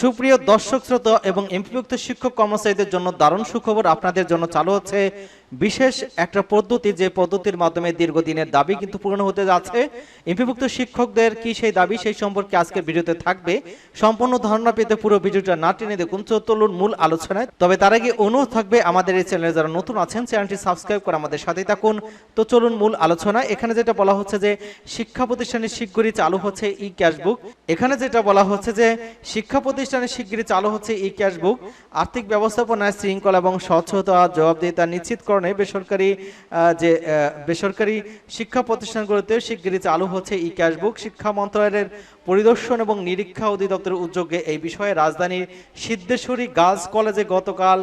সুপ্রিয় দর্শক শ্রোতা এবং এমপিভুক্ত শিক্ষক কর্মচারীদের জন্য দারুণ সুখবর আপনাদের জন্য চালু হচ্ছে। বিশেষ একটা পদ্ধতি যে পদ্ধতির মাধ্যমে দীর্ঘদিনের দাবি কিন্তু পূরণ হতে যাচ্ছে। এমপিভুক্ত শিক্ষকদের কি সেই দাবি সেই সম্পর্কে আজকের ভিডিওতে থাকবে। সম্পূর্ণ ধারণা পেতে পুরো ভিডিওটা না টেনে দেখুন। চতুর্লুর মূল আলোচনায়। তবে তার আগে অনুরোধ থাকবে আমাদের এই চ্যানেলে যারা নতুন আছেন, চ্যানেলটি সাবস্ক্রাইব করে আমাদের সাথেই থাকুন। তো চলুন মূল আলোচনা এখানে যেটা বলা হচ্ছে যে শিক্ষা প্রতিষ্ঠানে শিগগিরই চালু হচ্ছে ই ক্যাশবুক এখানে যেটা বলা হচ্ছে যে শিক্ষা প্রতিষ্ঠানে শিগগিরই চালু হচ্ছে ই ক্যাশ বুক আর্থিক ব্যবস্থাপনায় শৃঙ্খলা এবং স্বচ্ছতা জবাবদিহিতা নিশ্চিতকরণে বেসরকারি যে বেসরকারি শিক্ষা প্রতিষ্ঠানগুলোতে শিগগিরই চালু হচ্ছে ই ক্যাশ বুক শিক্ষা মন্ত্রণালয়ের পরিদর্শন এবং নিরীক্ষা অধিদপ্তরের উদ্যোগে এই বিষয়ে রাজধানীর সিদ্ধেশ্বরী গার্লস কলেজে গতকাল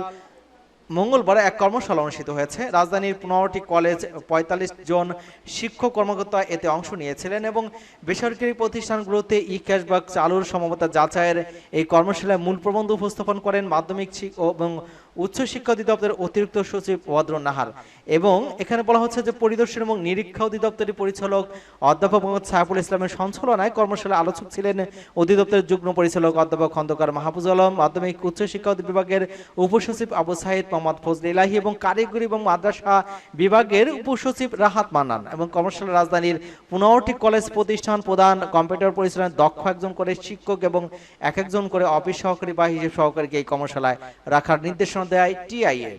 মঙ্গলবার এক কর্মশালা অনুষ্ঠিত হয়েছে। রাজধানীর পনেরোটি কলেজ পঁয়তাল্লিশ জন শিক্ষক কর্মকর্তা এতে অংশ নিয়েছিলেন এবং বেসরকারি প্রতিষ্ঠানগুলোতে ই ক্যাশব্যাক চালুর সমবতা যাচাইয়ের এই কর্মশালায় মূল প্রবন্ধ উপস্থাপন করেন মাধ্যমিক এবং উচ্চ শিক্ষা অধিদপ্তরের অতিরিক্ত সচিব ওয়াদ্র নাহার এবং এখানে বলা হচ্ছে যে পরিদর্শন এবং নিরীক্ষা অধিদপ্তরের পরিচালক অধ্যাপক মোহাম্মদ সাইফুল ইসলামের সঞ্চালনায় কর্মশালায় আলোচক ছিলেন অধিদপ্তরের যুগ্ম পরিচালক অধ্যাপক খন্দকার মাহফুজ আলম, মাধ্যমিক উচ্চ শিক্ষা বিভাগের উপসচিব আবু সাহিদ মোহাম্মদ ফজল ইলাহি এবং কারিগরি এবং মাদ্রাসা বিভাগের উপসচিব রাহাত মান্নান এবং কর্মশালা রাজধানীর পনেরোটি কলেজ প্রতিষ্ঠান প্রধান কম্পিউটার পরিচালনায় দক্ষ একজন করে শিক্ষক এবং এক একজন করে অফিস সহকারী বা হিসেব সহকারীকে এই কর্মশালায় রাখার নির্দেশনা দেয় টিআইএ।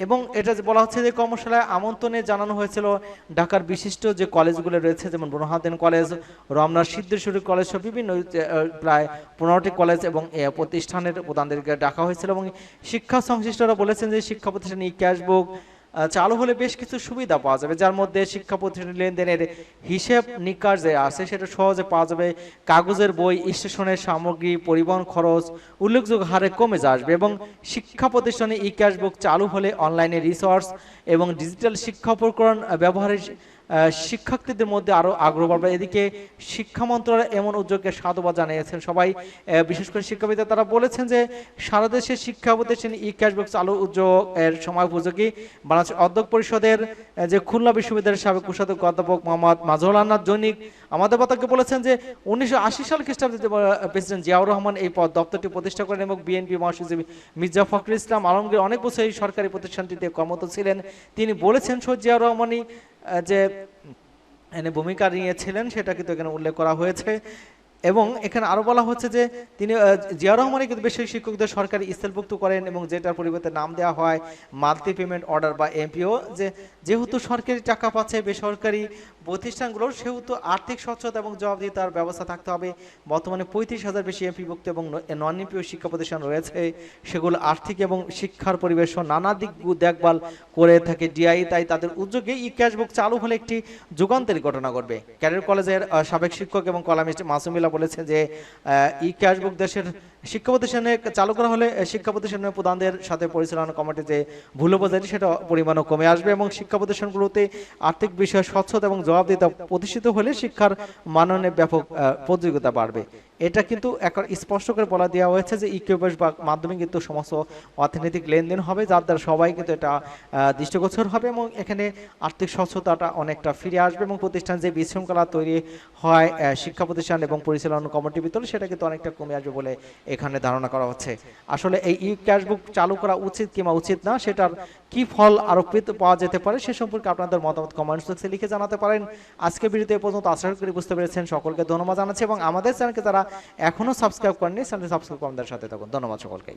এবং এটা বলা হচ্ছে যে কর্মশালায় আমন্ত্রণে জানানো হয়েছিল ঢাকার বিশিষ্ট যে কলেজগুলো রয়েছে, যেমন বনহাদেন কলেজ, রমনা সিদ্ধেশ্বরী কলেজ সহ বিভিন্ন প্রায় পনেরোটি কলেজ এবং প্রতিষ্ঠানের প্রধানদেরকে ডাকা হয়েছিল এবং শিক্ষা সংশ্লিষ্টরা বলেছেন যে শিক্ষা প্রতিষ্ঠানে ক্যাশবুক চালু হলে বেশ কিছু সুবিধা পাওয়া যাবে, যার মধ্যে শিক্ষা প্রতিষ্ঠান লেনদেনের হিসেব নিকাশ যে আছে, সেটা সহজে পাওয়া যাবে। কাগজের বই, স্টেশনের সামগ্রী, পরিবহন খরচ, উল্লেখযোগ্য হারে কমে আসবে এবং শিক্ষা প্রতিষ্ঠানে ই ক্যাশবুক চালু হলে অনলাইনে রিসোর্স এবং ডিজিটাল শিক্ষা উপকরণ ব্যবহারের শিক্ষার্থীদের মধ্যে আরও আগ্রহ বাড়বে। এদিকে শিক্ষা মন্ত্রণালয় এমন উদ্যোগকে সাধুবাদ জানিয়েছেন সবাই। বিশেষ করে শিক্ষাবিদরা তারা বলেছেন যে, সারা দেশে শিক্ষা প্রতিষ্ঠানে ই ক্যাশব্যাক চালু উদ্যোগ এর সময় উপযোগী। বাংলাদেশ অধ্যক্ষ পরিষদের যে খুলনা বিশ্ববিদ্যালয়ের সাবেক কোষাধ্যক্ষ অধ্যাপক মোহাম্মদ মাজহুল আন্নার জৈনিক আমাদের পতাকে বলেছেন যে, উনিশশো আশি সাল খ্রিস্টাব্দে প্রেসিডেন্ট জিয়াউর রহমান এই পদ দপ্তরটি প্রতিষ্ঠা করেন এবং বিএনপি মহাসচিব মির্জা ফখরুল ইসলাম আলমগীর অনেক বছর এই সরকারি প্রতিষ্ঠানটিতে কর্মরত ছিলেন। তিনি বলেছেন, সৈয়দ জিয়াউর রহমানই যে ভূমিকা নিয়েছিলেন সেটা কিন্তু এখানে উল্লেখ করা হয়েছে। এবং এখানে আরও বলা হচ্ছে যে তিনি জিয়া রহমানই কিন্তু বেশি শিক্ষকদের সরকারি স্থলভুক্ত করেন এবং যেটার পরিবর্তে নাম দেওয়া হয় মাল্টি পেমেন্ট অর্ডার বা এমপিও। যে যেহেতু সরকারি টাকা পাচ্ছে, বেসরকারি প্রতিষ্ঠানগুলোর সেহেতু আর্থিক স্বচ্ছতা এবং জবাবদিহিতার ব্যবস্থা থাকতে হবে। বর্তমানে পঁয়ত্রিশ হাজার বেশি এমপিভুক্ত এবং নন এমপিও শিক্ষা প্রতিষ্ঠান রয়েছে। সেগুলো আর্থিক এবং শিক্ষার পরিবেশ নানা দিক দেখভাল করে থাকে ডিআই তাই তাদের উদ্যোগে ই ক্যাশবুক চালু হলে একটি যুগান্তরী ঘটনা ঘটবে। ক্যারিয়ার কলেজের সাবেক শিক্ষক এবং কলামিস্ট মাসুমিলা বলেছেন যে ই ক্যাশবুক দেশের শিক্ষা প্রতিষ্ঠানে চালু করা হলে শিক্ষা প্রতিষ্ঠানের প্রধানদের সাথে পরিচালনা কমিটি যে ভুল বোঝারি সেটা পরিমাণও কমে আসবে এবং শিক্ষা প্রতিষ্ঠানগুলোতে আর্থিক বিষয়ে স্বচ্ছতা এবং জবাবদিহিতা প্রতিষ্ঠিত হলে শিক্ষার মাননে ব্যাপক প্রতিযোগিতা বাড়বে। এটা কিন্তু এখন স্পষ্ট করে বলা দেওয়া হয়েছে যে ইকুইপেস বা মাধ্যমে কিন্তু সমস্ত অর্থনৈতিক লেনদেন হবে, যার দ্বারা সবাই কিন্তু এটা দৃষ্টিগোচর হবে এবং এখানে আর্থিক স্বচ্ছতাটা অনেকটা ফিরে আসবে এবং প্রতিষ্ঠান যে বিশৃঙ্খলা তৈরি হয় শিক্ষা প্রতিষ্ঠান এবং পরিচালনা কমিটির ভিতরে, সেটা কিন্তু অনেকটা কমে আসবে বলে এখানে ধারণা করা হচ্ছে। আসলে এই ই ক্যাশবুক চালু করা উচিত কিংবা উচিত না, সেটার কি ফল আরোপিত পাওয়া যেতে পারে সে সম্পর্কে আপনাদের মতামত কমেন্টস বক্সে লিখে জানাতে পারেন। আজকে ভিডিওতে পর্যন্ত আশা করি বুঝতে পেরেছেন। সকলকে ধন্যবাদ জানাচ্ছি এবং আমাদের চ্যানেলকে তারা এখনও সাবস্ক্রাইব করেননি চ্যানেল সাবস্ক্রাইব করেন সাথে থাকুন। ধন্যবাদ সকলকে